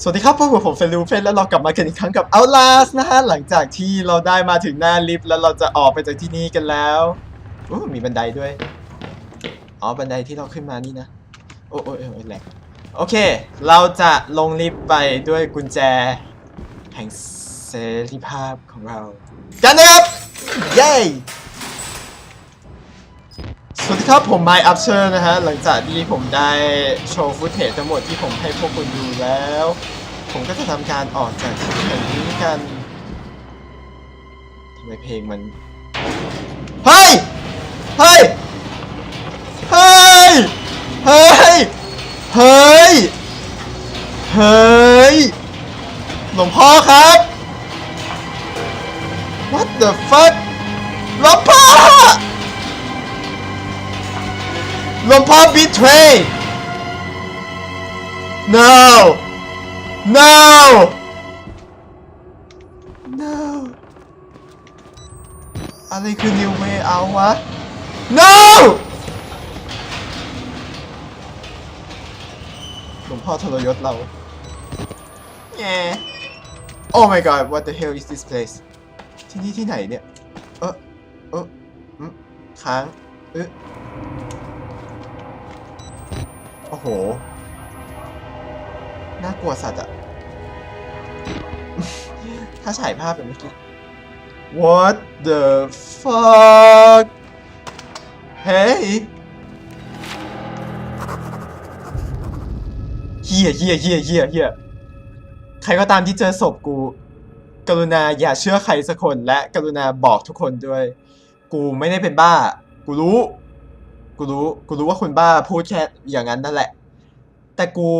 สวัสดีครับพวกบผมเฟลูเฟนแล้วเรากลับมากันอีกครั้งกับ Outlast นะฮะ หลังจากที่เราได้มาถึงหน้าลิฟต์แล้วเราจะออกไปจากที่นี่กันแล้วอู้มีบันไดด้วย อ๋อ บันไดที่เราขึ้นมานี่นะ โอ้โอ้ยโอ้แหลกโอเค เราจะลงลิฟต์ไปด้วยกุญแจ แห่งเสรีภาพของเรา กันนะครับ เย้ สวัสดีครับ ผม My Upcher นะฮะ หลังจากที่ผมได้โชว์ฟุตเทจทั้งหมดที่ผมให้พวกคุณดูแล้ว ผมก็จะทำการออกจากที่แห่งนี้กันทำไมเพลงมัน เฮ้ย เฮ้ย เฮ้ย เฮ้ย เฮ้ย เฮ้ย หลวงพ่อครับ What the fuck หลวงพ่อ หลวงพ่อ betray no no no อะไรคือ new way out วะ no หลวงพ่อทรยศเราแง่ oh my god what the hell is this place ที่นี่ที่ไหนเนี่ย เออเอออืมค้าง เออ โอ้โห น่ากลัวสัตว์อะถ้าฉายภาพแบบเมื่อกี้ What the fuck เฮ้ยเฮียเฮียเฮียเฮียเฮียใครก็ตามที่เจอศพกู กรุณาอย่าเชื่อใครสักคนและกรุณาบอกทุกคนด้วย กูไม่ได้เป็นบ้า กูรู้ กูรู้ กูรู้ว่าคุณบ้าพูดแค่อย่างนั้นนั่นแหละ แต่กู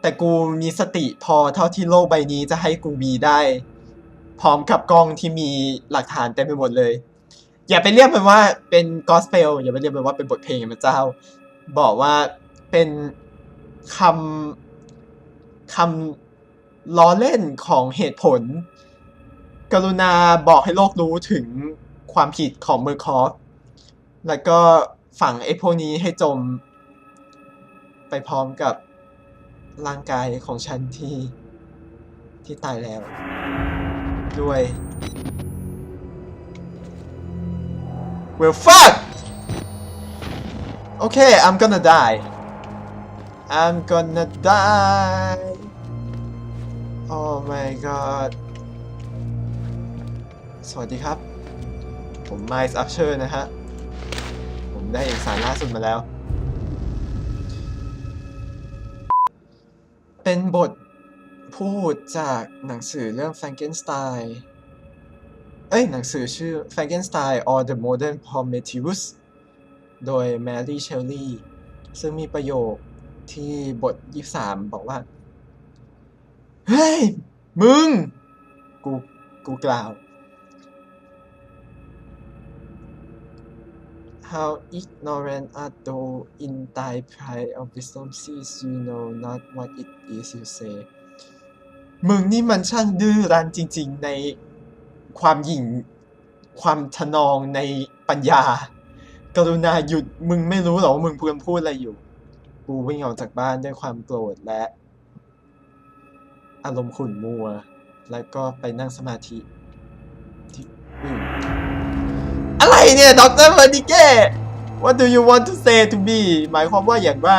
แต่กูมีสติพอเท่าที่โลกใบนี้จะให้กูมีได้ พร้อมกับกล้องที่มีหลักฐานเต็มไปหมดเลย อย่าไปเรียกมันว่าเป็นกอสเปลอย่าไปเรียกมันว่าเป็นบทเพลงพระเจ้า บอกว่าเป็นคำคำล้อเล่นของเหตุผล กรุณาบอกให้โลกรู้ถึง ความผิดของเมอร์คอฟแล้วก็ฝังไอ้พวกนี้ให้จม ไปพร้อมกับร่างกายของฉันที่ที่ตายแล้ว ด้วย Well fuck Okay I'm gonna die I'm gonna die Oh my god สวัสดีครับ ผม Miles Upcher นะฮะ ผมได้เอกสารล่าสุดมาแล้ว เป็นบทพูดจากหนังสือเรื่อง Frankenstein เอ้ย หนังสือชื่อ Frankenstein or the Modern Prometheus โดย Mary Shelley ซึ่งมีประโยคที่บท 23 บอกว่า เฮ้ย มึง กู กูกล่าว How ignorant art thou in thy pride of wisdom sees you know not what it is you say มึงนี่มันช่างดื้อรั้นจริงๆในความหยิ่ง ความทะนองในปัญญา กรุณาหยุดมึงไม่รู้หรอว่ามึงพูดพูดอะไรอยู่ กูวิ่งออกจากบ้านด้วยความโกรธและ อารมณ์ขุ่นมัว แล้วก็ไปนั่งสมาธิที่อื่น เนี่ยดรเฟอร์นิเก้ What do you want to say to me หมายความว่าอย่างไร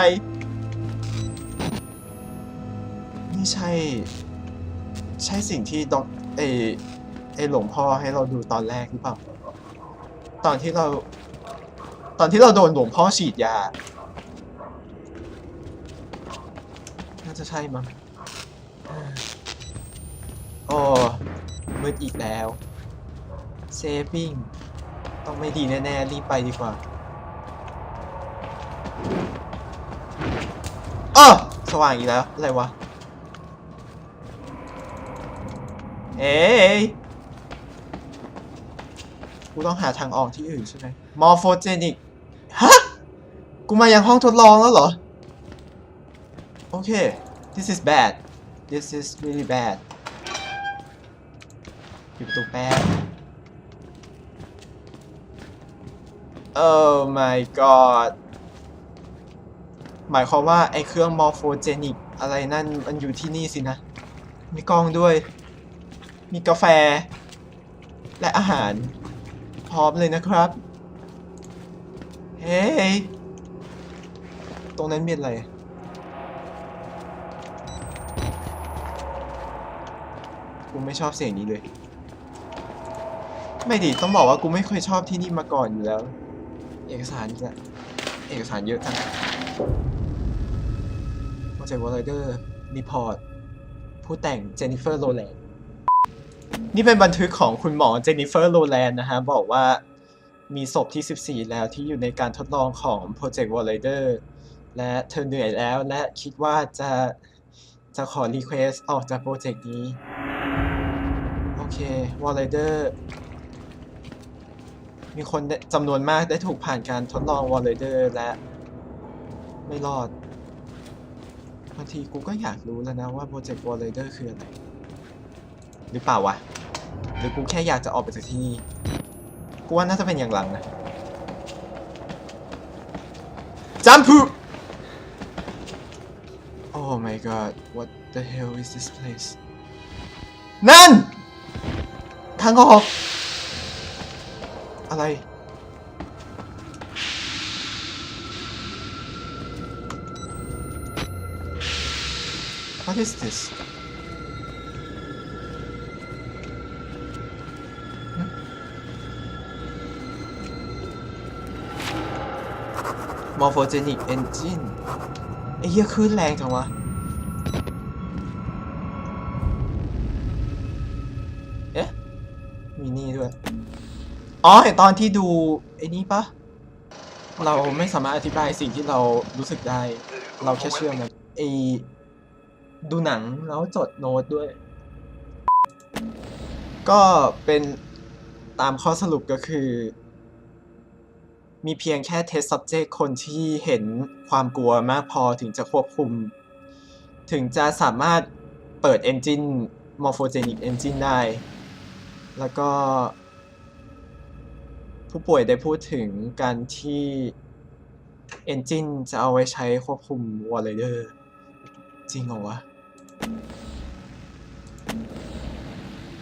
นี่ใช่ ใช่สิ่งที่ด็อกเอเอหลวงพ่อให้เราดูตอนแรกหรือเปล่า ตอนที่เรา ตอนที่เราโดนหลวงพ่อฉีดยา น่าจะใช่มั้งโอ้มืดอีกแล้ว saving ต้องไม่ดีแน่ๆรีบไปดีกว่าอ้อสว่างอีกแล้ว อะไรวะ เอ้ยกูต้องหาทางออกที่อื่นใช่ไหมมอร์โฟเจนิก ฮะ กูมายังห้องทดลองแล้วเหรอ โอเค this is bad this is really bad ปิดประตูแป๊บ Oh my god หมายความว่า ไอเครื่องมอร์โฟเจนิกอะไรนั่นมันอยู่ที่นี่สินะ มีกล้องด้วย มีกาแฟ และอาหาร พร้อมเลยนะครับ เฮ้ยตรงนั้นมีอะไรกูไม่ชอบเสียงนี้เลย ไม่ดีต้องบอกว่ากูไม่เคยชอบที่นี่มาก่อนอยู่แล้ว เอกสารอีกแล้วเอกสารเยอะจังโปรเจกต์วอลเลเดอร์รีพอร์ตผู้แต่งเจนนิเฟอร์โรแลนด์นี่เป็นบันทึกของคุณหมอเจนนิเฟอร์โรแลนด์นะฮะ บอกว่ามีศพที่ 14 แล้วที่อยู่ในการทดลองของโปรเจกต์วอลเลเดอร์และเธอเหนื่อยแล้วและคิดว่าจะจะขอรีเควสออกจากโปรเจกต์นี้ โอเควอลเลเดอร์ มีคนได้จำนวนมากได้ถูกผ่านการทดลองวอลเลเดอร์และ ไม่รอดบางทีกูก็อยากรู้แล้วนะว่าโปรเจกต์วอลเลเดอร์คืออะไร หรือเปล่าวะ หรือกูแค่อยากจะออกไปจากที่นี่ กูว่าน่าจะเป็นอย่างหลังนะจัมพู Oh my god what the hell is this place นั่น ทางออก อะไร What is this? Morphogenic Engine ไอ้เหี้ยคลื่นแรงจังวะ เอ๊ะ มีนี่ด้วย อ๋อเห็นตอนที่ดูไอ้นี่ปะเราไม่สามารถอธิบายสิ่งที่เรารู้สึกได้ เราแค่เชื่อมันไอดูหนังแล้วจดโน้ตด้วย ก็เป็นตามข้อสรุปก็คือ มีเพียงแค่ test subject คนที่เห็นความกลัวมากพอถึงจะควบคุม ถึงจะสามารถเปิด engine morphogenic engine ได้ แล้วก็ ผู้ป่วยได้พูดถึงการที่ Engine จะเอาไว้ใช้ควบคุม w a l l e r จริงเหรอวะ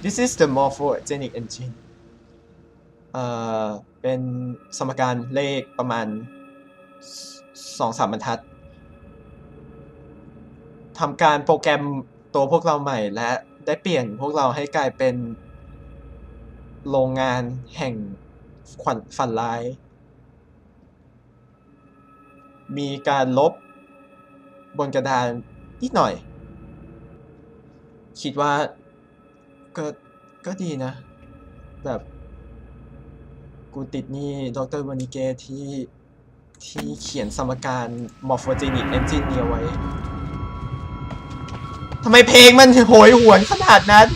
This is the morphogenic engine เอ่อ เป็นสมการเลขประมาณสองสามบรรทัดทำการโปรแกรมตัวพวกเราใหม่และได้เปลี่ยนพวกเราให้กลายเป็นโรงงานแห่ง ขวัญฝันร้าย มีการลบบนกระดานนิดหน่อย คิดว่าก็ก็ดีนะ แบบ กูติดนี่ดรวานิเกที่ที่เขียนสมการ morphogenic engine นี้เอาไว้ ทำไมเพลงมันโหยหวนขนาดนั้น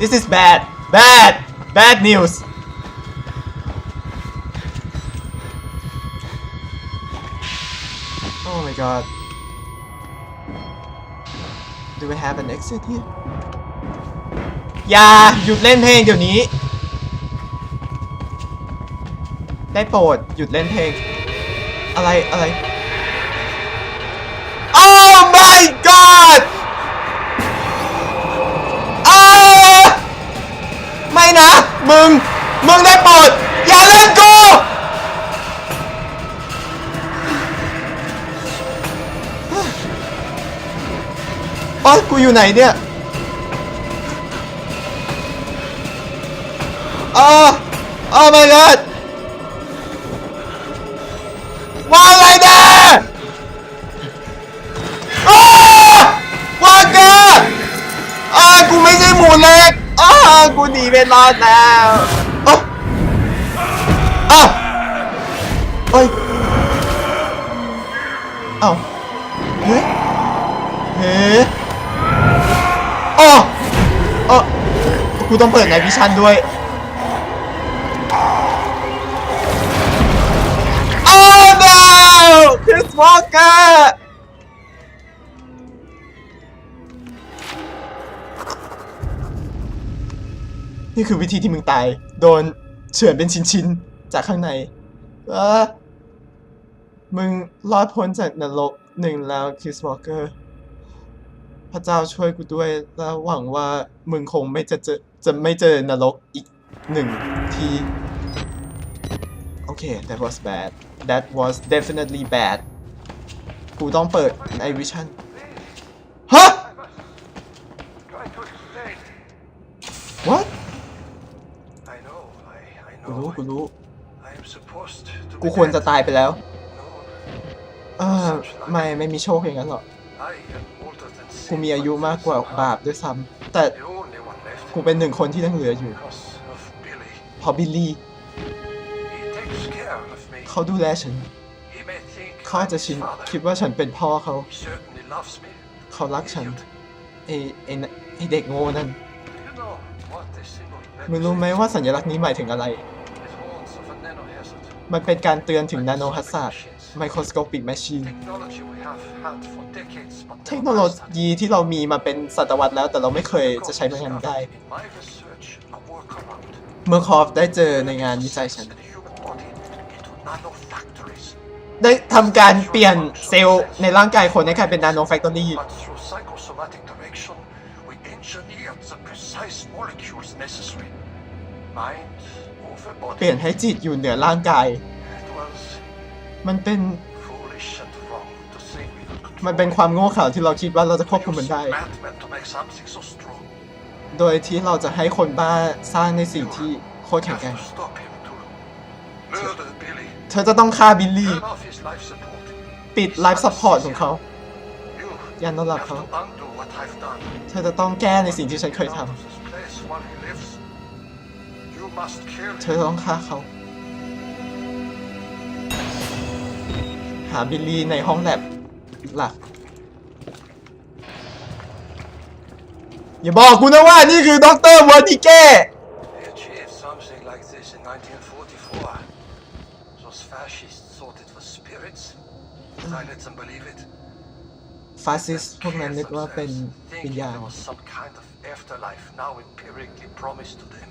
This is bad bad bad news Oh my god Do we have an exit here อย่าหยุดเล่นเพลงเดี๋ยวนี้ ได้โปรดหยุดเล่นเพลง อะไรอะไร กูอยู่ไหนเนี่ยอ้าโอ้ my god ว่าอะไรเนี่ยอ้าวาเกอร์อ้ากูไม่ใช่หมูเล็กอ้ากูหนีไปรอดแล้วอ้อ้าวโอ้ย ต้องเปิดไนวิชันด้วย Oh no! Chris Walker! นี่คือวิธีที่มึงตาย โดนเฉือนเป็นชิ้นๆ จากข้างในเออมึงรอดพ้นจากนรกหนึ่งแล้วคริสวอลเกอร์พระเจ้าช่วยกูด้วย แล้วหวังว่ามึงคงไม่จะเจอ จะไม่เจอนรกอีกหนึ่งทีโอเค that was bad that was definitely bad กูต้องเปิดไอวิชั่นฮะ what กูรู้กูรู้ กูควรจะตายไปแล้วเออไม่ ไม่มีโชคอย่างนั้นหรอก กูมีอายุมากกว่าบาปด้วยซ้ำแต่ กูเป็นหนึ่งคนที่ยังเหลืออยู่ because of Billy. เพราะบิลลี่ He takes care of me. เขาดูแลฉัน He may think เขาอาจ I'm จะ his ชิน father. คิดว่าฉันเป็นพ่อเขา He certainly loves me. เขารักฉัน Idiot. ไอไอน่ะไอเด็กโง่นั่น You know what a symbol มึงรู้ไหมว่าสัญลักษณ์นี้หมายถึงอะไร It warns of a nanohazard. มันเป็นการเตือนถึงนาโนฮัสซาร์ด microscopic machine Technology we have had for decades, but เทค never โนโล mastered. ยีที่เรามีมาเป็นศตวรรษแล้ว แต่เราไม่เคยจะใช้มันงานได้ In my research, a workaround. เมื่อคอฟได้เจอในงานวิจัยฉัน The human body into nanofactories. ได้ทำการเปลี่ยนเซลล์ในร่างกายคนให้กลายเป็นนาโนแฟคทอรี่ But through psychosomatic direction, we engineered the precise molecules necessary. Mind over เปลี่ยน body. ให้จิตอยู่เหนือร่างกาย It was มันเป็น foolish and wrong to think we could control มันเป็นความโง่เขลาที่เราคิดว่าเราจะควบคุมมัน use ได้ madmen to make something so strong. โดยที่เราจะให้คนบ้าสร้างในสิ่งที่โคตร We แข็ง have แกร่ง to stop him to murder Billy. เธอจะต้องฆ่าบิลลี่ Turn off his life support. ปิดไลฟ์ซัพพอร์ตของเขา You ยันนอนหลับ have เขา to undo what I've done. เธอจะต้องแก้ในสิ่งที่ฉันเคยท Out of this place while he lives. You must kill ำ him. เธอต้องฆ่าเขาาบิลลี่ในห้องแลบหลัก อย่าบอกกูนะว่านี่คือด็อกเตอร์วอร์นิเก้ They achieved something like this in 1944. Those fascists thought it was spirits. But I let them believe it. ฟาสซิสพวกนั้นนึกว่าเป็นวิญ Thinking ญาณ there was some kind of afterlife now empirically promised to them.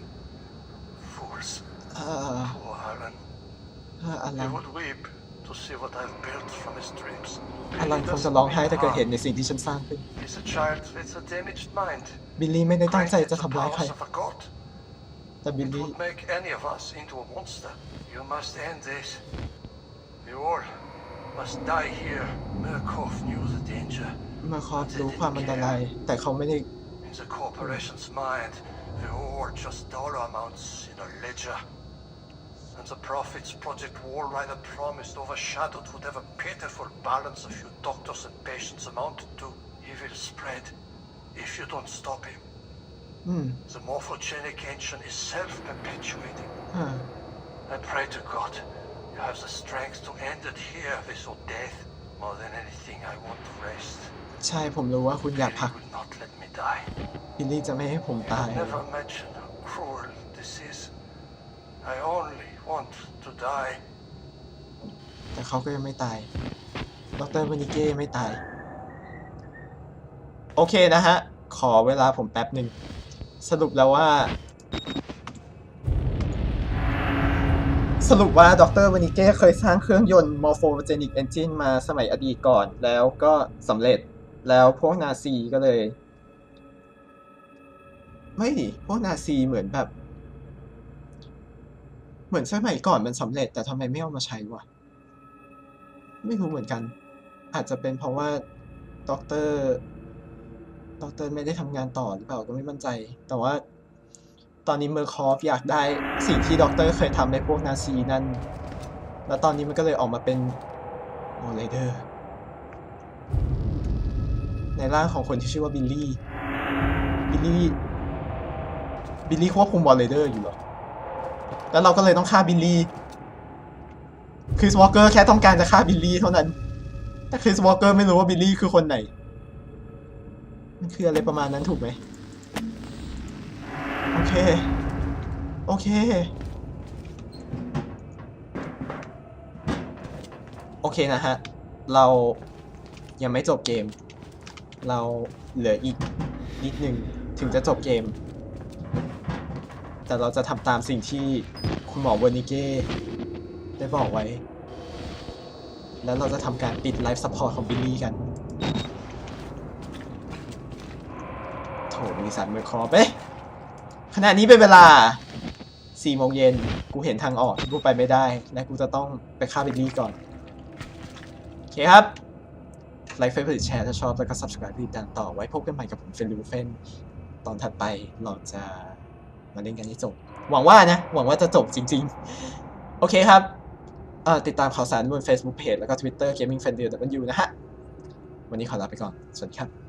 Fools. เอ่อ Poor Alan. เอ่ออลั He น would weep to see what I've built from his dreams. อลัน Billy คงจะ doesn't ร้องไห้ mean ถ้าเกิดเห็น harm. ในสิ่งที่ฉันสร้างขึ้น He's a child with a damaged mind. บิลลี่ไม่ได้ตั้งใจ Granted จะ the ทำร้ายใคร powers of a god. แต่บิล It ลี่ would make any of us into a monster. You must end this. We all must die here. Murkoff knew the danger. มาคอฟรู้ความอันตราย แต่เขาไม่ได้ In the corporation's mind, we're all just dollar amounts in a ledger. And the profits Project War Rider promised overshadowed whatever pitiful balance a few doctors and patients amounted to. He will spread if you don't stop him. อืม The morphogenic engine is self-perpetuating. อ่า I pray to God you have the strength to end it here with your death. More than anything, I want to rest. ใช่ผมรู้ว่าคุณอยาก Billy พัก will not let me die. บิลลี่จะไม่ให้ผมตาย Never mention how cruel this is. I only want to die. แต่เขาก็ยังไม่ตาย ดรวานิเก้ไม่ตาย โอเคนะฮะ ขอเวลาผมแป๊บหนึ่ง สรุปแล้วว่า สรุปว่าดรวานิเก้เคยสร้างเครื่องยนต์ Morphogenic Engine มาสมัยอดีตก่อน แล้วก็สำเร็จ แล้วพวกนาซีก็เลย ไม่ดิพวกนาซีเหมือนแบบ เหมือนสมัยก่อนมันสำเร็จ แต่ทำไมไม่เอามาใช้วะ ไม่รู้เหมือนกัน อาจจะเป็นเพราะว่าด็อกเตอร์ด็อกเตอร์ไม่ได้ทำงานต่อหรือเปล่าก็ไม่มั่นใจ แต่ว่าตอนนี้เมอร์คอฟอยากได้สิ่งที่ด็อกเตอร์เคยทำในพวกนาซีนั่น แล้วตอนนี้มันก็เลยออกมาเป็นโอเลเดอร์ในร่างของคนที่ชื่อว่าบิลลี่ บิลลี่ บิลลี่ควบคุมวอลเลเดอร์อยู่หรอ แล้วเราก็เลยต้องฆ่าบิลลี่คริสวอลเกอร์แค่ต้องการจะฆ่าบิลลี่เท่านั้น แต่คริสวอลเกอร์ไม่รู้ว่าบิลลี่คือคนไหน มันคืออะไรประมาณนั้นถูกไหมโอเค โอเค โอเคนะฮะ เรายังไม่จบเกม เราเหลืออีกนิดหนึ่งถึงจะจบเกม แต่เราจะทำตามสิ่งที่คุณหมอเวอร์นิเก้ได้บอกไว้ แล้วเราจะทำการปิดไลฟ์ซัพพอร์ตของบิลลี่กัน โถบริษัทเมอร์คอร์เอ๊ะขณะนี้เป็นเวลา4โมงเย็นกูเห็นทางออกที่กูไปไม่ได้ และกูจะต้องไปฆ่าบิลลี่ก่อน โอเคครับไลค์เฟซบุ๊กแชร์ถ้าชอบ แล้วก็ subscribe ติดตามต่อไว้พบกันใหม่กับผมเฟนลูเฟนตอนถัดไปเราจะ มาเล่นกันให้จบ หวังว่านะ หวังว่าจะจบจริง ๆ โอเคครับเอ่อติดตามข่าวสารบน Facebook Page แล้วก็ Twitter Gaming Fan d e w นะฮะ วันนี้ขอลาไปก่อน สวัสดีครับ